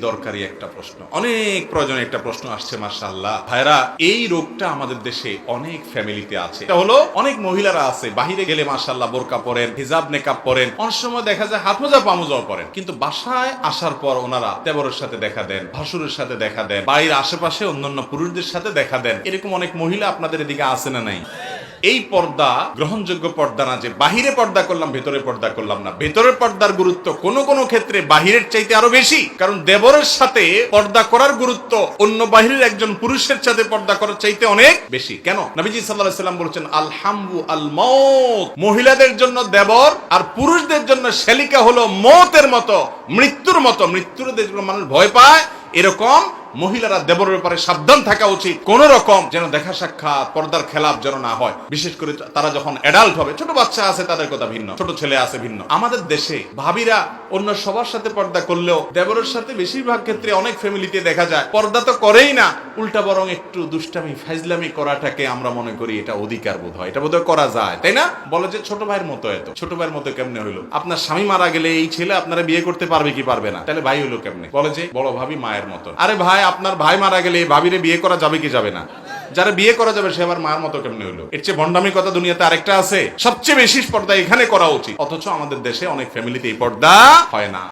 দরকারি একটা প্রশ্ন। অনেক একটা প্রশ্ন আসছে মার্শাল্লাহ ভাইরা এই রোগটা আমাদের দেশে অনেক ফ্যামিলিতে আছে। এটা হলো, অনেক মহিলারা আছে, বাহিরে গেলে মার্শাল্লাহ বোরকা পরেন, হিজাব নেকাব পরেন, অনেক সময় দেখা যায় হাত মোজা পামোজাও পরেন। কিন্তু বাসায় আসার পর ওনারা দেবরের সাথে দেখা দেন, ভাসুরের সাথে দেখা দেন, বাড়ির আশেপাশে অন্যান্য পুরুষদের সাথে দেখা দেন। এরকম অনেক মহিলা আপনাদের এদিকে আছে না নাই? এই পর্দা গ্রহণযোগ্য পর্দা না যে বাহিরে পর্দা করলাম, ভেতরে পর্দা করলাম না। ভেতরের পর্দার গুরুত্ব কোন কোন ক্ষেত্রে বাহিরের চাইতে আরও বেশি? কারণ দেবরের সাথে পর্দা করার গুরুত্ব অন্য বাহিরের একজন পুরুষের সাথে পর্দা করার চাইতে অনেক বেশি। কেন? নবীজি সাল্লাল্লাহু সাল্লাম বলেছেন আলহামু আল মৌত মহিলাদের জন্য দেবর আর পুরুষদের জন্য শালিকা হলো মতের মতো, মৃত্যুর মতো। মৃত্যুর মানুষ ভয় পায়, এরকম মহিলারা দেবরের ব্যাপারে সাবধান থাকা উচিত। কোন রকম যেন দেখা সাক্ষাৎ, পর্দার খেলাপ যেন না হয়। বিশেষ করে তারা যখন অ্যাডাল্ট হবে, ছোট বাচ্চা আছে তাদের কথা ভিন্ন, ছোট ছেলে আছে ভিন্ন। আমাদের দেশে ভাবিরা অন্য সবার সাথে পর্দা করলেও দেবরের সাথে বেশিরভাগ ক্ষেত্রে অনেক ফ্যামিলিতে দেখা যায়, পর্দা তো করেই না। উল্টা বরং একটু দুষ্টামি, ফাইজলামি করাটাকে আমরা মনে করি এটা অধিকার বোধ হয় এটা বোধহয় করা যায়, তাই না? বলে যে ছোট ভাইয়ের মতো এত। ছোট ভাইয়ের মতো কেমনে হইল? আপনার স্বামী মারা গেলে এই ছেলে আপনারা বিয়ে করতে পারবে কি পারবে না? তাহলে ভাই হইল কেমনে? বলে যে বড় ভাবি মায়ের মতো আরে ভাই আপনার ভাই মারা গেলে ভাবিরে বিয়ে করা যাবে কি যাবে না? যারা বিয়ে করা যাবে, সে আবার মার মতো কেমনে হইল? এর চেয়ে ভণ্ডামি কথা দুনিয়াতে আরেকটা আছে। সবচেয়ে বেশি পর্দা এখানে করা উচিত। অথচ আমাদের দেশে অনেক ফ্যামিলিতে এই পর্দা হয় না।